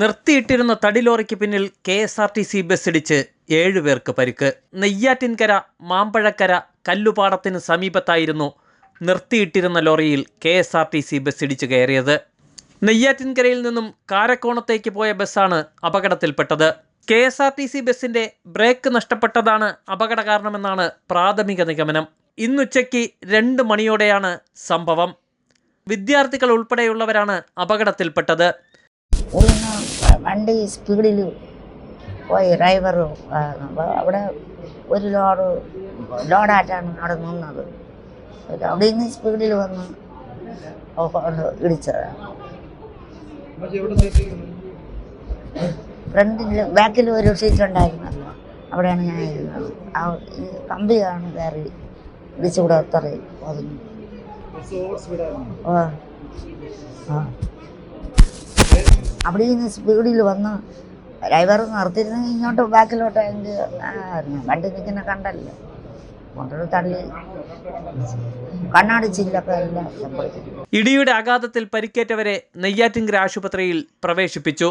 നിർത്തിയിട്ടിരുന്ന തടി ലോറിക്ക് പിന്നിൽ K S R T C ബസ്സിടിച്ച് ഏഴുപേർക്ക് പരിക്ക്. നെയ്യാറ്റിൻകര മാമ്പഴക്കര കല്ലുപാടത്തിന് സമീപത്തായിരുന്നു നിർത്തിയിട്ടിരുന്ന ലോറിയിൽ K S R T C ബസ്സിടിച്ച് കയറിയത്. നെയ്യാറ്റിൻകരയിൽ നിന്നും കാരക്കോണത്തേക്ക് പോയ ബസ്സാണ് അപകടത്തിൽപ്പെട്ടത്. K S R T C ബസ്സിന്റെ ബ്രേക്ക് നഷ്ടപ്പെട്ടതാണ് അപകട കാരണമെന്നാണ് പ്രാഥമിക നിഗമനം. ഇന്നുച്ചയ്ക്ക് രണ്ട് മണിയോടെയാണ് സംഭവം. വിദ്യാർത്ഥികൾ ഉൾപ്പെടെയുള്ളവരാണ് അപകടത്തിൽപ്പെട്ടത്. വണ്ടി സ്പീഡിൽ പോയി ഡ്രൈവർ അവിടെ ഒരു ലോഡ് ലോഡായിട്ടാണ് അവിടെ നിന്നത്. അവിടെ നിന്ന് സ്പീഡിൽ വന്ന് കൊണ്ട് ഇടിച്ചതാണ് ഫ്രണ്ടിൽ ബാക്കിൽ ഒരു സീറ്റ് ഉണ്ടായിരുന്നു അവിടെയാണ് ഞാൻ ഇരുന്നത്. ആ കമ്പിയാണ് കയറി ഇടിച്ചുകൂടെ അത്രയും ഒതുങ്ങി ആ ആ. അവിടെ നിന്ന് സ്പീഡിൽ വന്ന് ഡ്രൈവർ നിർത്തിയിരുന്നെങ്കിൽ ഇങ്ങോട്ട് ബാക്കിലോട്ട് ആയിരുന്നു വണ്ടി നിൽക്കുന്ന കണ്ടല്ലോ. ഇടിയുടെ ആഘാതത്തിൽ പരിക്കേറ്റവരെ നെയ്യാറ്റിൻകര ആശുപത്രിയിൽ പ്രവേശിപ്പിച്ചു.